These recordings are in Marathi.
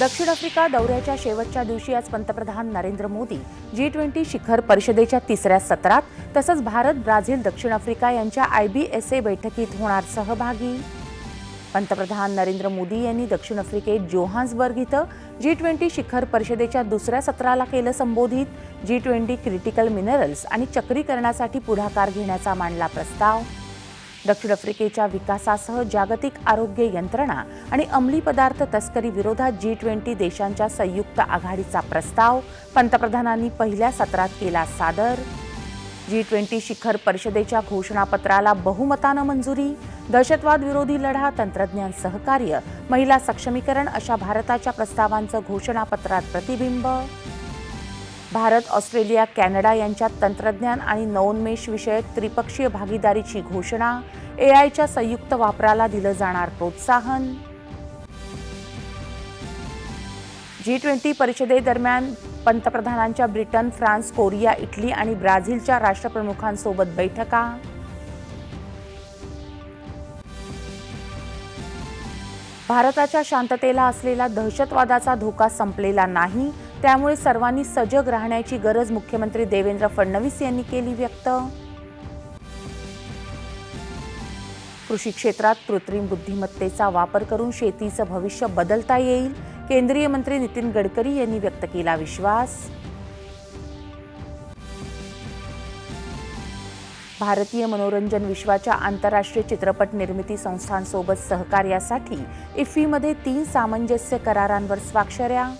दक्षिण आफ्रिका दौऱ्याच्या शेवटच्या दिवशी आज पंतप्रधान नरेंद्र मोदी जी ट्वेंटी शिखर परिषदेच्या तिसऱ्या सत्रात तसंच भारत ब्राझील दक्षिण आफ्रिका यांच्या आय बी एस ए बैठकीत होणार सहभागी. पंतप्रधान नरेंद्र मोदी यांनी दक्षिण आफ्रिकेत जोहान्सबर्ग इथं जी ट्वेंटी शिखर परिषदेच्या दुसऱ्या सत्राला केलं संबोधित. जी ट्वेंटी क्रिटिकल मिनरल्स आणि चक्रीकरणासाठी पुढाकार घेण्याचा मांडला प्रस्ताव. दक्षिण आफ्रिकेच्या विकासासह जागतिक आरोग्य यंत्रणा आणि अंमली पदार्थ तस्करी विरोधात जी ट्वेंटी देशांच्या संयुक्त आघाडीचा प्रस्ताव पंतप्रधानांनी पहिल्या सत्रात केला सादर. जी ट्वेंटी शिखर परिषदेच्या घोषणापत्राला बहुमतानं मंजुरी दहशतवाद विरोधी लढा तंत्रज्ञान सहकार्य महिला सक्षमीकरण अशा भारताच्या प्रस्तावांचं घोषणापत्रात प्रतिबिंब. भारत ऑस्ट्रेलिया कॅनडा यांच्यात तंत्रज्ञान आणि नवोन्मेष विषयक त्रिपक्षीय भागीदारीची घोषणा एआयच्या संयुक्त वापराला दिलं जाणार प्रोत्साहन. जी ट्वेंटी परिषदेदरम्यान पंतप्रधानांच्या ब्रिटन फ्रान्स कोरिया इटली आणि ब्राझीलच्या राष्ट्रप्रमुखांसोबत बैठका. भारताच्या शांततेला असलेला दहशतवादाचा धोका संपलेला नाही त्यामुळे सर्वांनी सजग राहण्याची गरज मुख्यमंत्री देवेंद्र फडणवीस यांनी केली व्यक्त. कृषी क्षेत्रात कृत्रिम बुद्धिमत्तेचा वापर करून शेतीचं भविष्य बदलता येईल केंद्रीय मंत्री नितीन गडकरी यांनी व्यक्त केला विश्वास. भारतीय मनोरंजन विश्वाच्या आंतरराष्ट्रीय चित्रपट निर्मिती संस्थांसोबत सहकार्यासाठी इफ्फीमध्ये तीन सामंजस्य करारांवर स्वाक्षऱ्या.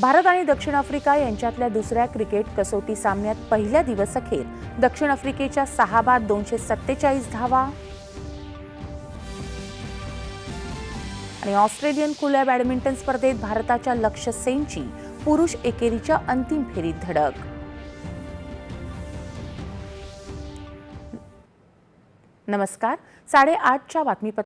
भारत आणि दक्षिण आफ्रिका यांच्यातल्या दुसऱ्या क्रिकेट कसोटी सामन्यात पहिल्या दिवसअखेर दक्षिण आफ्रिकेच्या सहा बाद दोनशे सत्तेचाळीस धावा. आणि ऑस्ट्रेलियन खुल्या बॅडमिंटन स्पर्धेत भारताच्या लक्ष्य सेनची पुरुष एकेरीच्या अंतिम फेरीत धडक. नमस्कार. साडेआठच्या बातमीपत्र